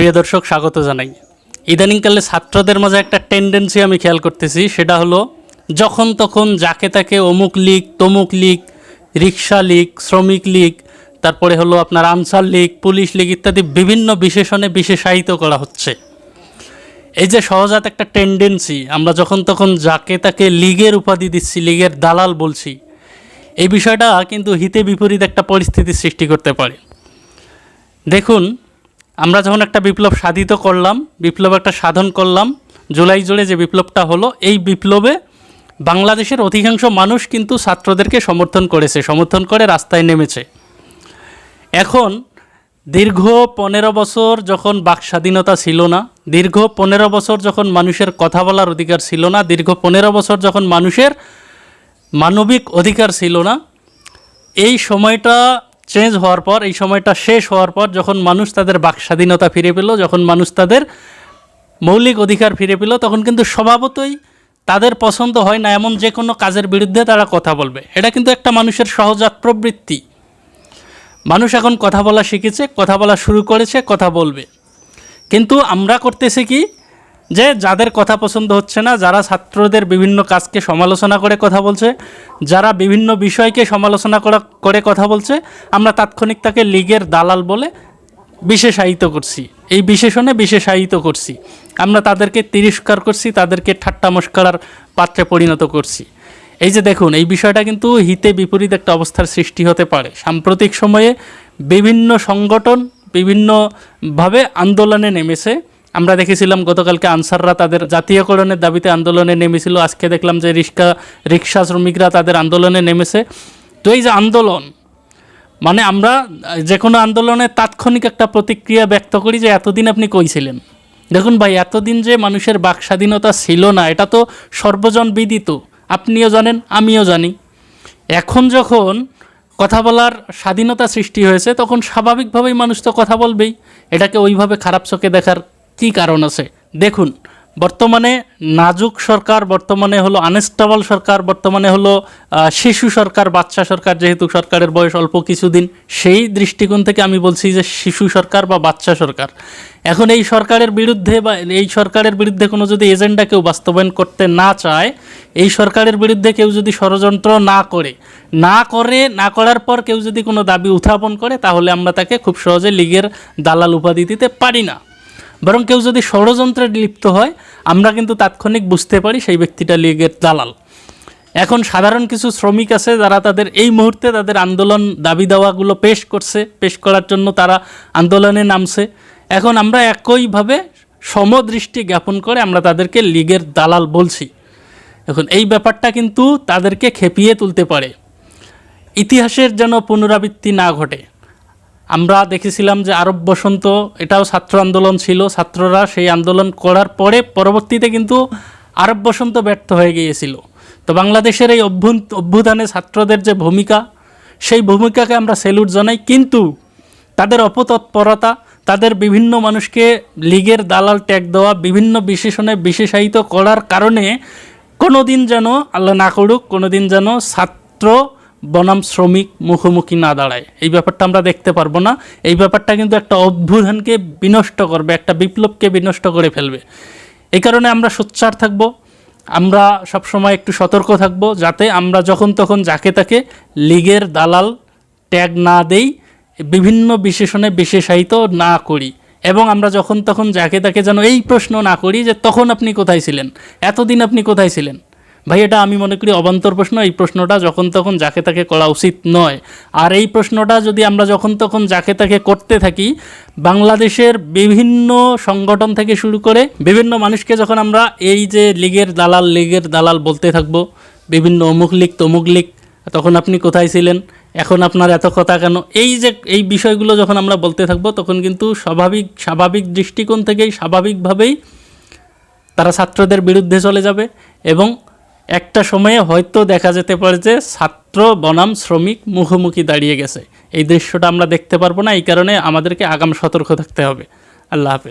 প্রিয় দর্শক, স্বাগত জানাই। ইদানিংকালে ছাত্রদের মাঝে একটা টেন্ডেন্সি আমি খেয়াল করতেছি, সেটা হলো যখন তখন যাকে তাকে অমুক লীগ, তমুক লীগ রিক্সা লীগ, শ্রমিক লীগ, তারপরে হলো আপনার আনসার লীগ, পুলিশ লীগ ইত্যাদি বিভিন্ন বিশেষণে বিশেষায়িত করা হচ্ছে। এই যে সহজাত একটা টেন্ডেন্সি আমরা যখন তখন যাকে তাকে লীগের উপাধি দিচ্ছি, লীগের দালাল বলছি, এই বিষয়টা কিন্তু হিতে বিপরীত একটা পরিস্থিতি সৃষ্টি করতে পারে। দেখুন আমরা যখন একটা বিপ্লব সাধিত করলাম, বিপ্লব একটা সাধন করলাম, জুলাই জুড়ে যে বিপ্লবটা হলো, এই বিপ্লবে বাংলাদেশের অধিকাংশ মানুষ কিন্তু ছাত্রদেরকে সমর্থন করেছে, সমর্থন করে রাস্তায় নেমেছে। এখন দীর্ঘ পনেরো বছর যখন বাক স্বাধীনতা ছিল না, দীর্ঘ পনেরো বছর যখন মানুষের কথা বলার অধিকার ছিল না, দীর্ঘ পনেরো বছর যখন মানুষের মানবিক অধিকার ছিল না, এই সময়টা চেঞ্জ হওয়ার পর, এই সময়টা শেষ হওয়ার পর যখন মানুষ তাদের বাক স্বাধীনতা ফিরে পেল, যখন মানুষ তাদের মৌলিক অধিকার ফিরে পেল, তখন কিন্তু স্বভাবতই তাদের পছন্দ হয় না এমন যে কোনো কাজের বিরুদ্ধে তারা কথা বলবে। এটা কিন্তু একটা মানুষের সহজাত প্রবৃত্তি। মানুষ এখন কথা বলা শিখেছে, কথা বলা শুরু করেছে, কথা বলবে। কিন্তু আমরা করতেছি কি? যে যাদের কথা পছন্দ হচ্ছে না, যারা ছাত্রদের বিভিন্ন কাজকে সমালোচনা করে কথা বলছে, যারা বিভিন্ন বিষয়কে সমালোচনা করা, করে কথা বলছে, আমরা তাৎক্ষণিক তাকে লীগের দালাল বলে বিশেষায়িত করছি। এই বিশেষণে বিশেষায়িত করছি। আমরা তাদেরকে তিরস্কার করছি, তাদেরকে ঠাট্টা মস্করার পাত্রে পরিণত করছি। এই যে দেখুন, এই বিষয়টা কিন্তু হিতে বিপরীত একটা অবস্থার সৃষ্টি হতে পারে। সাম্প্রতিক সময়ে বিভিন্ন সংগঠন বিভিন্নভাবে আন্দোলনে নেমেছে। আমরা দেখেছিলাম গতকালকে আনসাররা তাদের জাতীয়করণের দাবিতে আন্দোলনে নেমেছিল। আজকে দেখলাম যে রিক্সা রিক্সা শ্রমিকরা তাদের আন্দোলনে নেমেছে। তো এই যে আন্দোলন মানে আমরা যে কোনো আন্দোলনে তাৎক্ষণিক একটা প্রতিক্রিয়া ব্যক্ত করি যে এতদিন আপনি কইছিলেন দেখুন ভাই, এতদিন যে মানুষের বাক স্বাধীনতা ছিল না, এটা তো সর্বজন বিদিত আপনিও জানেন, আমিও জানি। এখন যখন কথা বলার স্বাধীনতা সৃষ্টি হয়েছে, তখন স্বাভাবিকভাবেই মানুষ তো কথা বলবেই। এটাকে ওইভাবে খারাপ চোখে দেখার কী কারণ আছে? দেখুন, বর্তমানে নাজুক সরকার বর্তমানে হলো আনস্টেবল সরকার, বর্তমানে হলো শিশু সরকার, বাচ্চা সরকার যেহেতু সরকারের বয়স অল্প কিছুদিন, সেই দৃষ্টিকোণ থেকে আমি বলছি যে শিশু সরকার বা বাচ্চা সরকার। এখন এই সরকারের বিরুদ্ধে বা এই সরকারের বিরুদ্ধে কোনো যদি এজেন্ডা কেউ বাস্তবায়ন করতে না চায়, এই সরকারের বিরুদ্ধে কেউ যদি ষড়যন্ত্র না করে না করে, না করার পর কেউ যদি কোনো দাবি উত্থাপন করে, তাহলে আমরা তাকে খুব সহজে লীগের দালাল উপাধি দিতে পারি না। বরং কেউ যদি ষড়যন্ত্রে লিপ্ত হয়, আমরা কিন্তু তাৎক্ষণিক বুঝতে পারি সেই ব্যক্তিটা লীগের দালাল। এখন সাধারণ কিছু শ্রমিক আছে যারা তাদের এই মুহূর্তে তাদের আন্দোলন দাবি দাওয়াগুলো পেশ করছে, পেশ করার জন্য তারা আন্দোলনে নামছে। এখন আমরা একইভাবে সমদৃষ্টি জ্ঞাপন করে আমরা তাদেরকে লীগের দালাল বলছি। এখন এই ব্যাপারটা কিন্তু তাদেরকে খেপিয়ে তুলতে পারে। ইতিহাসের যেন পুনরাবৃত্তি না ঘটে। আমরা দেখেছিলাম যে আরব বসন্ত এটাও ছাত্র আন্দোলন ছিল। ছাত্ররা সেই আন্দোলন করার পরে পরবর্তীতে কিন্তু আরব বসন্ত ব্যর্থ হয়ে গিয়েছিল। তো বাংলাদেশের এই অভ্যুত্থানে ছাত্রদের যে ভূমিকা, সেই ভূমিকাকে আমরা সেলুট জানাই। কিন্তু তাদের অপতৎপরতা, তাদের বিভিন্ন মানুষকে লীগের দালাল ট্যাগ দেওয়া, বিভিন্ন বিশেষণে বিশেষায়িত করার কারণে কোনো দিন যেন আল্লাহ না করুক কোনো দিন যেন ছাত্র বনাম শ্রমিক মুখোমুখি না দাঁড়ায়। এই ব্যাপারটা আমরা দেখতে পারব না। এই ব্যাপারটা কিন্তু একটা অভ্যুধানকে বিনষ্ট করবে, একটা বিপ্লবকে বিনষ্ট করে ফেলবে। এই কারণে আমরা সোচ্চার থাকব। আমরা সবসময় একটু সতর্ক থাকব যাতে আমরা যখন তখন যাকে তাকে লীগের দালাল, ট্যাগ না দেই, বিভিন্ন বিশেষণে বিশেষায়িত না করি। এবং আমরা যখন তখন যাকে তাকে যেন এই প্রশ্ন না করি যে তখন আপনি কোথায় ছিলেন? এতদিন আপনি কোথায় ছিলেন? ভাই, এটা আমি মনে করি অবান্তর প্রশ্ন। এই প্রশ্নটা যখন তখন যাকে তাকে করা উচিত নয়। আর এই প্রশ্নটা যদি আমরা যখন তখন যাকে তাকে করতে থাকি, বাংলাদেশের বিভিন্ন সংগঠন থেকে শুরু করে বিভিন্ন মানুষকে যখন আমরা এই যে লীগের দালাল লীগের দালাল বলতে থাকব, বিভিন্ন অমুক লীগ, তমুক লীগ, তখন আপনি কোথায় ছিলেন, এখন আপনার এত কথা কেন, এই যে, এই বিষয়গুলো যখন আমরা বলতে থাকব, তখন কিন্তু স্বাভাবিক স্বাভাবিক দৃষ্টিকোণ থেকেই, স্বাভাবিকভাবেই তারা ছাত্রদের বিরুদ্ধে চলে যাবে এবং একটা সময়ে হয়তো দেখা যেতে পারে যে ছাত্র বনাম শ্রমিক মুখোমুখি দাঁড়িয়ে গেছে। এই দৃশ্যটা আমরা দেখতে পারব না, এই কারণে আমাদেরকে আগাম সতর্ক থাকতে হবে। আল্লাহ হাফেজ।